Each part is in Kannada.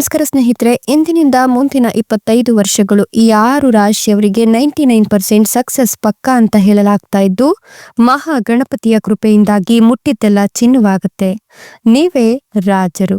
ನಮಸ್ಕಾರ ಸ್ನೇಹಿತರೆ, ಇಂದಿನಿಂದ ಮುಂದಿನ ಇಪ್ಪತ್ತೈದು ವರ್ಷಗಳು ಈ ಆರು ರಾಶಿಯವರಿಗೆ ನೈಂಟಿ ನೈನ್ ಪರ್ಸೆಂಟ್ ಸಕ್ಸಸ್ ಪಕ್ಕಾ ಅಂತ ಹೇಳಲಾಗ್ತಾ ಇದ್ದು, ಮಹಾ ಗಣಪತಿಯ ಕೃಪೆಯಿಂದಾಗಿ ಮುಟ್ಟಿದ್ದೆಲ್ಲ ಚಿನ್ನವಾಗುತ್ತೆ. ನೀವೇ ರಾಜರು.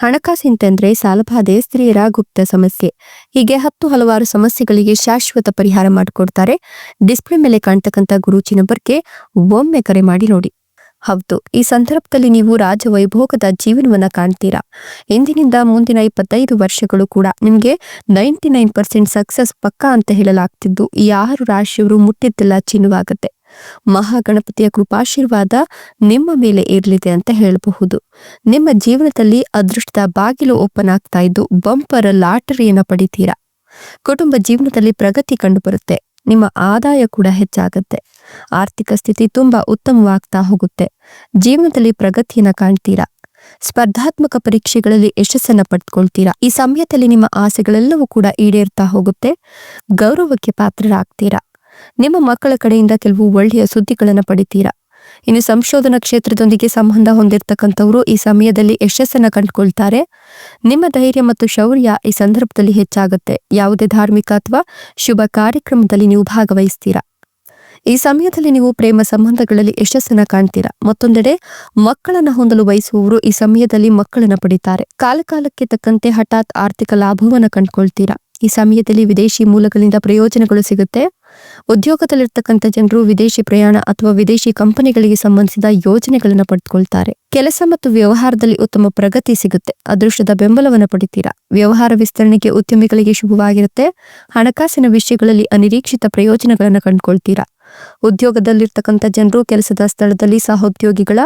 ಹಣಕಾಸಿನ ತೊಂದರೆ ಸಾಲಬಾಧೆ ಸ್ತ್ರೀಯರ ಗುಪ್ತ ಸಮಸ್ಯೆ. ಹೀಗೆ ಹತ್ತು ಹಲವಾರು ಸಮಸ್ಯೆಗಳಿಗೆ ಶಾಶ್ವತ ಪರಿಹಾರ ಮಾಡಿಕೊಡ್ತಾರೆ. ಡಿಸ್ಪ್ಲೇ ಮೇಲೆ ಕಾಣ್ತಕ್ಕಂಥ ಗುರುಚಿನ ನಂಬರ್ಗೆ ಒಮ್ಮೆ ಕರೆ ಮಾಡಿ ನೋಡಿ. ಹೌದು, ಈ ಸಂದರ್ಭದಲ್ಲಿ ನೀವು ರಾಜವೈಭೋಗದ ಜೀವನವನ್ನ ಕಾಣ್ತೀರಾ? ಇಂದಿನಿಂದ ಮುಂದಿನ ಇಪ್ಪತ್ತೈದು ವರ್ಷಗಳು ಕೂಡ ನಿಮಗೆ ನೈಂಟಿ ನೈನ್ ಪರ್ಸೆಂಟ್ ಸಕ್ಸಸ್ ಪಕ್ಕಾ ಅಂತ ಹೇಳಲಾಗ್ತಿದ್ದು. ಈ ಆರು ರಾಶಿಯವರು ಮುಟ್ಟಿದ್ದೆಲ್ಲ ಚಿನ್ನವಾಗುತ್ತೆ ಮಹಾಗಣಪತಿಯ ಕೃಪಾಶೀರ್ವಾದ ನಿಮ್ಮ ಮೇಲೆ ಇರಲಿದೆ ಅಂತ ಹೇಳಬಹುದು. ನಿಮ್ಮ ಜೀವನದಲ್ಲಿ ಅದೃಷ್ಟದ ಬಾಗಿಲು ಓಪನ್ ಆಗ್ತಾ ಇದ್ದು ಬಂಪರ್ ಲಾಟರಿಯನ್ನು ಪಡಿತೀರಾ? ಕುಟುಂಬ ಜೀವನದಲ್ಲಿ ಪ್ರಗತಿ ಕಂಡುಬರುತ್ತೆ. ನಿಮ್ಮ ಆದಾಯ ಕೂಡ ಹೆಚ್ಚಾಗುತ್ತೆ. ಆರ್ಥಿಕ ಸ್ಥಿತಿ ತುಂಬಾ ಉತ್ತಮವಾಗ್ತಾ ಹೋಗುತ್ತೆ. ಜೀವನದಲ್ಲಿ ಪ್ರಗತಿಯನ್ನ ಕಾಣ್ತೀರಾ? ಸ್ಪರ್ಧಾತ್ಮಕ ಪರೀಕ್ಷೆಗಳಲ್ಲಿ ಯಶಸ್ಸನ್ನ ಪಡೆದುಕೊಳ್ತೀರಾ ಈ ಸಮಯದಲ್ಲಿ ನಿಮ್ಮ ಆಸೆಗಳೆಲ್ಲವೂ ಕೂಡ ಈಡೇರ್ತಾ ಹೋಗುತ್ತೆ. ಗೌರವಕ್ಕೆ ಪಾತ್ರರಾಗ್ತೀರಾ? ನಿಮ್ಮ ಮಕ್ಕಳ ಕಡೆಯಿಂದ ಕೆಲವು ಒಳ್ಳೆಯ ಸುದ್ದಿಗಳನ್ನು ಪಡಿತೀರಾ? ಇನ್ನು ಸಂಶೋಧನಾ ಕ್ಷೇತ್ರದೊಂದಿಗೆ ಸಂಬಂಧ ಹೊಂದಿರತಕ್ಕಂಥವರು ಈ ಸಮಯದಲ್ಲಿ ಯಶಸ್ಸನ್ನು ಕಂಡುಕೊಳ್ತಾರೆ. ನಿಮ್ಮ ಧೈರ್ಯ ಮತ್ತು ಶೌರ್ಯ ಈ ಸಂದರ್ಭದಲ್ಲಿ ಹೆಚ್ಚಾಗುತ್ತೆ. ಯಾವುದೇ ಧಾರ್ಮಿಕ ಅಥವಾ ಶುಭ ಕಾರ್ಯಕ್ರಮದಲ್ಲಿ ನೀವು ಭಾಗವಹಿಸ್ತೀರಾ? ಈ ಸಮಯದಲ್ಲಿ ನೀವು ಪ್ರೇಮ ಸಂಬಂಧಗಳಲ್ಲಿ ಯಶಸ್ಸನ್ನ ಕಾಣ್ತೀರಾ? ಮತ್ತೊಂದೆಡೆ, ಮಕ್ಕಳನ್ನು ಹೊಂದಲು ಬಯಸುವವರು ಈ ಸಮಯದಲ್ಲಿ ಮಕ್ಕಳನ್ನು ಪಡಿತಾರೆ. ಕಾಲಕಾಲಕ್ಕೆ ತಕ್ಕಂತೆ ಹಠಾತ್ ಆರ್ಥಿಕ ಲಾಭವನ್ನು ಕಂಡುಕೊಳ್ತೀರಾ? ಈ ಸಮಯದಲ್ಲಿ ವಿದೇಶಿ ಮೂಲಗಳಿಂದ ಪ್ರಯೋಜನಗಳು ಸಿಗುತ್ತೆ. ಉದ್ಯೋಗದಲ್ಲಿರ್ತಕ್ಕಂಥ ಜನರು ವಿದೇಶಿ ಪ್ರಯಾಣ ಅಥವಾ ವಿದೇಶಿ ಕಂಪನಿಗಳಿಗೆ ಸಂಬಂಧಿಸಿದ ಯೋಜನೆಗಳನ್ನು ಪಡೆದುಕೊಳ್ತಾರೆ. ಕೆಲಸ ಮತ್ತು ವ್ಯವಹಾರದಲ್ಲಿ ಉತ್ತಮ ಪ್ರಗತಿ ಸಿಗುತ್ತೆ. ಅದೃಷ್ಟದ ಬೆಂಬಲವನ್ನು ಪಡಿತೀರಾ? ವ್ಯವಹಾರ ವಿಸ್ತರಣೆಗೆ ಉದ್ಯಮಿಗಳಿಗೆ ಶುಭವಾಗಿರುತ್ತೆ. ಹಣಕಾಸಿನ ವಿಷಯಗಳಲ್ಲಿ ಅನಿರೀಕ್ಷಿತ ಪ್ರಯೋಜನಗಳನ್ನು ಕಂಡುಕೊಳ್ತೀರಾ? ಉದ್ಯೋಗದಲ್ಲಿರ್ತಕ್ಕಂಥ ಜನರು ಕೆಲಸದ ಸ್ಥಳದಲ್ಲಿ ಸಹೋದ್ಯೋಗಿಗಳ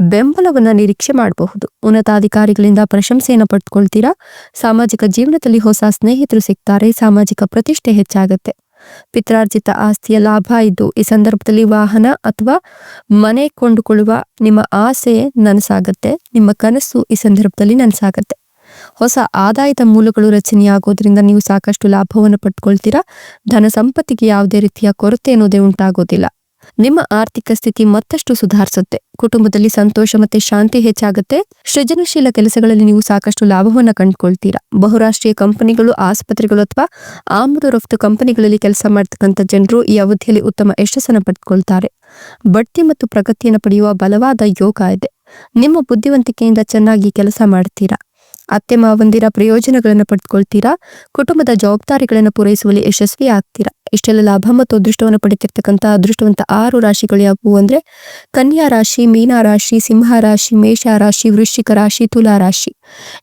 ಬೆಂಬಲವನ್ನ ನಿರೀಕ್ಷೆ ಮಾಡಬಹುದು. ಉನ್ನತಾಧಿಕಾರಿಗಳಿಂದ ಪ್ರಶಂಸೆಯನ್ನು ಪಡೆದುಕೊಳ್ತೀರಾ? ಸಾಮಾಜಿಕ ಜೀವನದಲ್ಲಿ ಹೊಸ ಸ್ನೇಹಿತರು ಸಿಗ್ತಾರೆ. ಸಾಮಾಜಿಕ ಪ್ರತಿಷ್ಠೆ ಹೆಚ್ಚಾಗುತ್ತೆ. ಪಿತ್ರಾರ್ಜಿತ ಆಸ್ತಿಯ ಲಾಭ ಇದು. ಈ ಸಂದರ್ಭದಲ್ಲಿ ವಾಹನ ಅಥವಾ ಮನೆ ಕೊಂಡುಕೊಳ್ಳುವ ನಿಮ್ಮ ಆಸೆ ನನಸಾಗತ್ತೆ, ನಿಮ್ಮ ಕನಸು ಈ ಸಂದರ್ಭದಲ್ಲಿ ನನಸಾಗತ್ತೆ. ಹೊಸ ಆದಾಯದ ಮೂಲಗಳು ರಚನೆಯಾಗೋದ್ರಿಂದ ನೀವು ಸಾಕಷ್ಟು ಲಾಭವನ್ನು ಪಡ್ಕೊಳ್ತೀರಾ? ಧನ ಸಂಪತ್ತಿಗೆ ಯಾವುದೇ ರೀತಿಯ ಕೊರತೆ ಅನ್ನೋದೇ ಉಂಟಾಗೋದಿಲ್ಲ. ನಿಮ್ಮ ಆರ್ಥಿಕ ಸ್ಥಿತಿ ಮತ್ತಷ್ಟು ಸುಧಾರಿಸುತ್ತೆ. ಕುಟುಂಬದಲ್ಲಿ ಸಂತೋಷ ಮತ್ತೆ ಶಾಂತಿ ಹೆಚ್ಚಾಗುತ್ತೆ. ಸೃಜನಶೀಲ ಕೆಲಸಗಳಲ್ಲಿ ನೀವು ಸಾಕಷ್ಟು ಲಾಭವನ್ನ ಕಂಡುಕೊಳ್ತೀರಾ. ಬಹುರಾಷ್ಟ್ರೀಯ ಕಂಪನಿಗಳು, ಆಸ್ಪತ್ರೆಗಳು ಅಥವಾ ಆಮದು ರಫ್ತು ಕಂಪನಿಗಳಲ್ಲಿ ಕೆಲಸ ಮಾಡ್ತಕ್ಕಂಥ ಜನರು ಈ ಅವಧಿಯಲ್ಲಿ ಉತ್ತಮ ಯಶಸ್ಸನ್ನು ಪಡೆದುಕೊಳ್ತಾರೆ ಬಡ್ತಿ ಮತ್ತು ಪ್ರಗತಿಯನ್ನು ಪಡೆಯುವ ಬಲವಾದ ಯೋಗ ಇದೆ. ನಿಮ್ಮ ಬುದ್ಧಿವಂತಿಕೆಯಿಂದ ಚೆನ್ನಾಗಿ ಕೆಲಸ ಮಾಡ್ತೀರಾ. ಅತ್ತೆ ಮಾವಂದಿರ ಪ್ರಯೋಜನಗಳನ್ನು ಪಡೆದುಕೊಳ್ತೀರಾ ಕುಟುಂಬದ ಜವಾಬ್ದಾರಿಗಳನ್ನು ಪೂರೈಸುವಲ್ಲಿ ಯಶಸ್ವಿ ಆಗ್ತೀರಾ ಇಷ್ಟೆಲ್ಲ ಲಾಭ ಮತ್ತು ಅದೃಷ್ಟವನ್ನು ಪಡಿತಿರ್ತಕ್ಕಂಥ ಅದೃಷ್ಟವಂತ ಆರು ರಾಶಿಗಳು ಯಾವುವು ಅಂದ್ರೆ ಕನ್ಯಾ ರಾಶಿ, ಮೀನಾ ರಾಶಿ, ಸಿಂಹ ರಾಶಿ, ಮೇಷ ರಾಶಿ, ವೃಶ್ಚಿಕ ರಾಶಿ, ತುಲಾ ರಾಶಿ.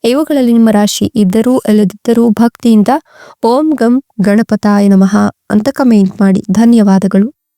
ಇವುಗಳಲ್ಲಿ ನಿಮ್ಮ ರಾಶಿ ಇದ್ದರೂ ಅಲ್ಲದಿದ್ದರೂ ಭಕ್ತಿಯಿಂದ ಓಂ ಗಂ ಗಣಪತಾಯ ನಮಃ ಅಂತ ಕಮೆಂಟ್ ಮಾಡಿ. ಧನ್ಯವಾದಗಳು.